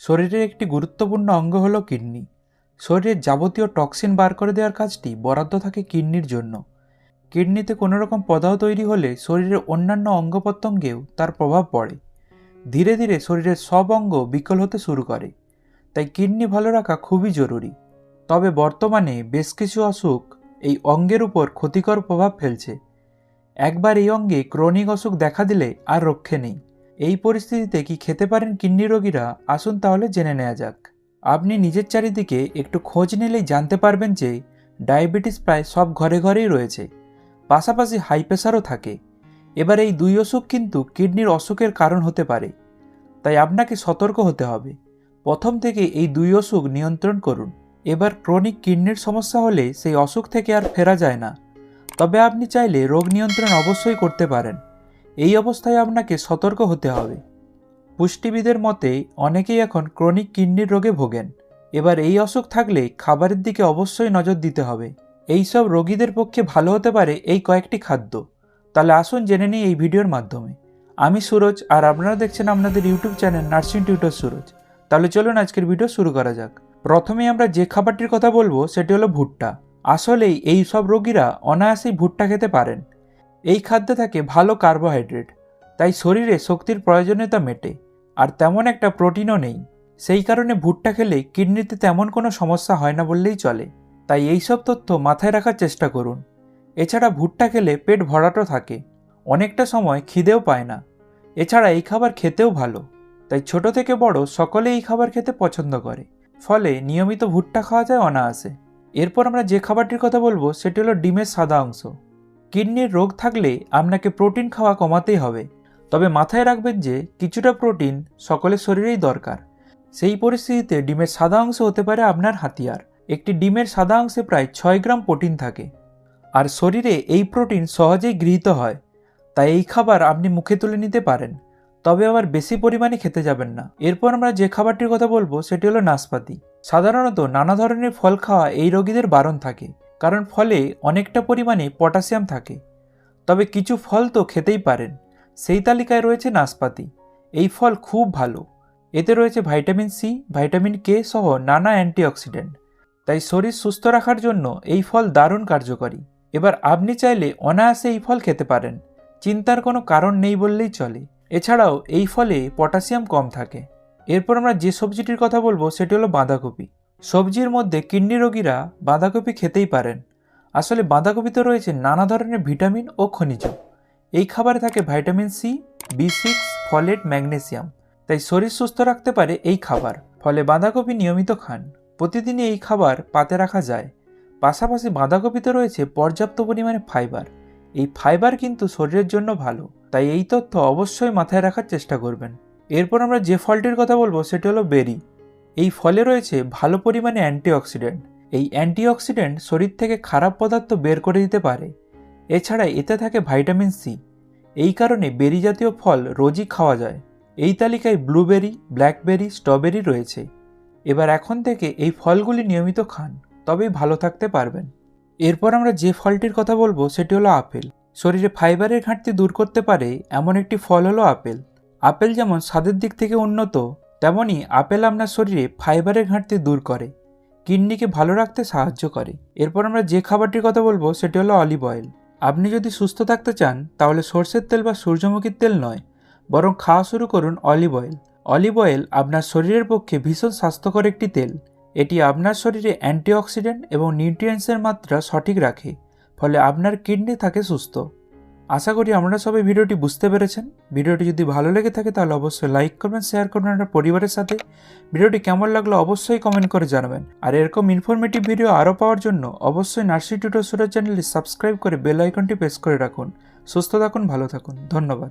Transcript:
শরীরের একটি গুরুত্বপূর্ণ অঙ্গ হল কিডনি। শরীরের যাবতীয় টক্সিন বার করে দেওয়ার কাজটি বরাদ্দ থাকে কিডনির জন্য। কিডনিতে কোনো রকম পদার্থ তৈরি হলে শরীরের অন্যান্য অঙ্গ প্রত্যঙ্গেও তার প্রভাব পড়ে। ধীরে ধীরে শরীরের সব অঙ্গ বিকল হতে শুরু করে। তাই কিডনি ভালো রাখা খুবই জরুরি। তবে বর্তমানে বেশ কিছু অসুখ এই অঙ্গের উপর ক্ষতিকর প্রভাব ফেলছে। একবার এই অঙ্গে ক্রনিক অসুখ দেখা দিলে আর রক্ষে নেই। এই পরিস্থিতিতে কি খেতে পারেন কিডনি রোগীরা? আসুন তাহলে জেনে নেওয়া যাক। আপনি নিজের চারিদিকে একটু খোঁজ নিলেই জানতে পারবেন যে ডায়াবেটিস প্রায় সব ঘরে ঘরেই রয়েছে। পাশাপাশি হাই প্রেশারও থাকে। এবার এই দুই অসুখ কিন্তু কিডনির অসুখের কারণ হতে পারে। তাই আপনাকে সতর্ক হতে হবে। প্রথম থেকে এই দুই অসুখ নিয়ন্ত্রণ করুন। এবার ক্রনিক কিডনির সমস্যা হলে সেই অসুখ থেকে আর ফেরা যায় না। তবে আপনি চাইলে রোগ নিয়ন্ত্রণ অবশ্যই করতে পারেন। এই অবস্থায় আপনাকে সতর্ক হতে হবে। পুষ্টিবিদের মতে, অনেকেই এখন ক্রনিক কিডনির রোগে ভোগেন। এবার এই অসুখ থাকলে খাবারের দিকে অবশ্যই নজর দিতে হবে। এই সব রোগীদের পক্ষে ভালো হতে পারে এই কয়েকটি খাদ্য। তাহলে আসুন জেনে নিই এই ভিডিওর মাধ্যমে। আমি সুরজ, আর আপনারা দেখছেন আপনাদের YouTube channel nursing tutor Suraj. তাহলে চলুন আজকের ভিডিও শুরু করা যাক। প্রথমেই আমরা যে খাবারটির কথা বলব, সেটি হলো ভুট্টা। আসলেই এই সব রোগীরা অনায়াসেই ভুট্টা খেতে পারেন। এই খাদ্যে থাকে ভালো কার্বোহাইড্রেট তাই শরীরে শক্তির প্রয়োজনীয়তা মেটে, আর তেমন একটা প্রোটিনও নেই। সেই কারণে ভুট্টা খেলে কিডনিতে তেমন কোনো সমস্যা হয় না বললেই চলে। তাই এই সব তথ্য মাথায় রাখার চেষ্টা করুন। এছাড়া ভুট্টা খেলে পেট ভরাটও থাকে, অনেকটা সময় খিদেও পায় না। এছাড়া এই খাবার খেতেও ভালো, তাই ছোট থেকে বড় সকলে এই খাবার খেতে পছন্দ করে। ফলে নিয়মিত ভুট্টা খাওয়া যায় অনায়াসে। এরপর আমরা যে খাবারটির কথা বলব, সেটি হলো ডিমের সাদা অংশ। কিডনির রোগ থাকলে আপনাকে প্রোটিন খাওয়া কমাতেই হবে। তবে মাথায় রাখবেন যে, কিছুটা প্রোটিন সকলের শরীরেই দরকার। সেই পরিস্থিতিতে ডিমের সাদা অংশ হতে পারে আপনার হাতিয়ার। একটি ডিমের সাদা অংশে প্রায় ছয় গ্রাম প্রোটিন থাকে। আর শরীরে এই প্রোটিন সহজেই গৃহীত হয়। তাই এই খাবার আপনি মুখে তুলে নিতে পারেন। তবে আবার বেশি পরিমাণে খেতে যাবেন না। এরপর আমরা যে খাবারটির কথা বলব, সেটি হলো নাশপাতি। সাধারণত নানা ধরনের ফল খাওয়া এই রোগীদের বারণ থাকে। কারণ ফলে অনেকটা পরিমাণে পটাশিয়াম থাকে। তবে কিছু ফল তো খেতেই পারেন। সেই তালিকায় রয়েছে নাশপাতি। এই ফল খুব ভালো। এতে রয়েছে ভাইটামিন সি, ভাইটামিন কে সহ নানা অ্যান্টিঅক্সিডেন্ট। তাই শরীর সুস্থ রাখার জন্য এই ফল দারুণ কার্যকরী। এবার আপনি চাইলে অনায়াসে এই ফল খেতে পারেন। চিন্তার কোনো কারণ নেই বললেই চলে। এছাড়াও এই ফলে পটাশিয়াম কম থাকে। এরপর আমরা যে সবজিটির কথা বলব সেটি হলো বাঁধাকপি। সবজির মধ্যে কিডনি রোগীরা বাঁধাকপি খেতেই পারেন। আসলে বাঁধাকপিতে রয়েছে নানা ধরনের ভিটামিন ও খনিজ। এই খাবারে থাকে vitamin C, B six, folate, magnesium. তাই শরীর সুস্থ রাখতে পারে এই খাবার। ফলে বাঁধাকপি নিয়মিত খান। প্রতিদিনই এই খাবার পাতে রাখা যায়। পাশাপাশি বাঁধাকপিতে রয়েছে পর্যাপ্ত পরিমাণে ফাইবার। এই ফাইবার কিন্তু শরীরের জন্য ভালো। তাই এই তথ্য অবশ্যই মাথায় রাখার চেষ্টা করবেন। এরপর আমরা যে ফলটির কথা বলব, সেটি হলো বেরি। এই ফলে রয়েছে ভালো পরিমাণে অ্যান্টিঅক্সিডেন্ট। এই অ্যান্টিঅক্সিডেন্ট শরীর থেকে খারাপ পদার্থ বের করে দিতে পারে। এছাড়া এতে থাকে ভাইটামিন সি। এই কারণে বেরি জাতীয় ফল রোজই খাওয়া যায়। এই তালিকায় ব্লুবেরি, ব্ল্যাকবেরি, স্ট্রবেরি রয়েছে। এবার এখন থেকে এই ফলগুলি নিয়মিত খান, তবেই ভালো থাকতে পারবেন। এরপর আমরা যে ফলটির কথা বলব, সেটি হলো আপেল। শরীরে ফাইবারের ঘাটতি দূর করতে পারে এমন একটি ফল হলো আপেল। আপেল যেমন স্বাদের দিক থেকে উন্নত তেমনই আপেল আপনার শরীরে ফাইবারের ঘাটতি দূর করে, কিডনিকে ভালো রাখতে সাহায্য করে। এরপর আমরা যে খাবারটির কথা বলব, সেটি হলো অলিভ অয়েল। আপনি যদি সুস্থ থাকতে চান, তাহলে সর্ষের তেল বা সূর্যমুখীর তেল নয়, বরং খাওয়া শুরু করুন অলিভ অয়েল। অলিভ অয়েল আপনার শরীরের পক্ষে ভীষণ স্বাস্থ্যকর একটি তেল। এটি আপনার শরীরে অ্যান্টিঅক্সিডেন্ট এবং নিউট্রিয়েন্টসের মাত্রা সঠিক রাখে, ফলে আপনার কিডনি থাকে সুস্থ। আশা করি আপনারা সবাই ভিডিওটি বুঝতে পেরেছেন। ভিডিওটি যদি ভালো লেগে থাকে তাহলে অবশ্যই লাইক করবেন শেয়ার করবেন আপনার পরিবারের সাথে। ভিডিওটি কেমন লাগল অবশ্যই কমেন্ট করে জানাবেন। আর এরকম ইনফরমেটিভ ভিডিও আরও পাওয়ার জন্য অবশ্যই নার্সি টিউটোর সুরের চ্যানেলটি সাবস্ক্রাইব করে বেল আইকনটি প্রেস করে রাখুন। সুস্থ থাকুন, ভালো থাকুন। ধন্যবাদ।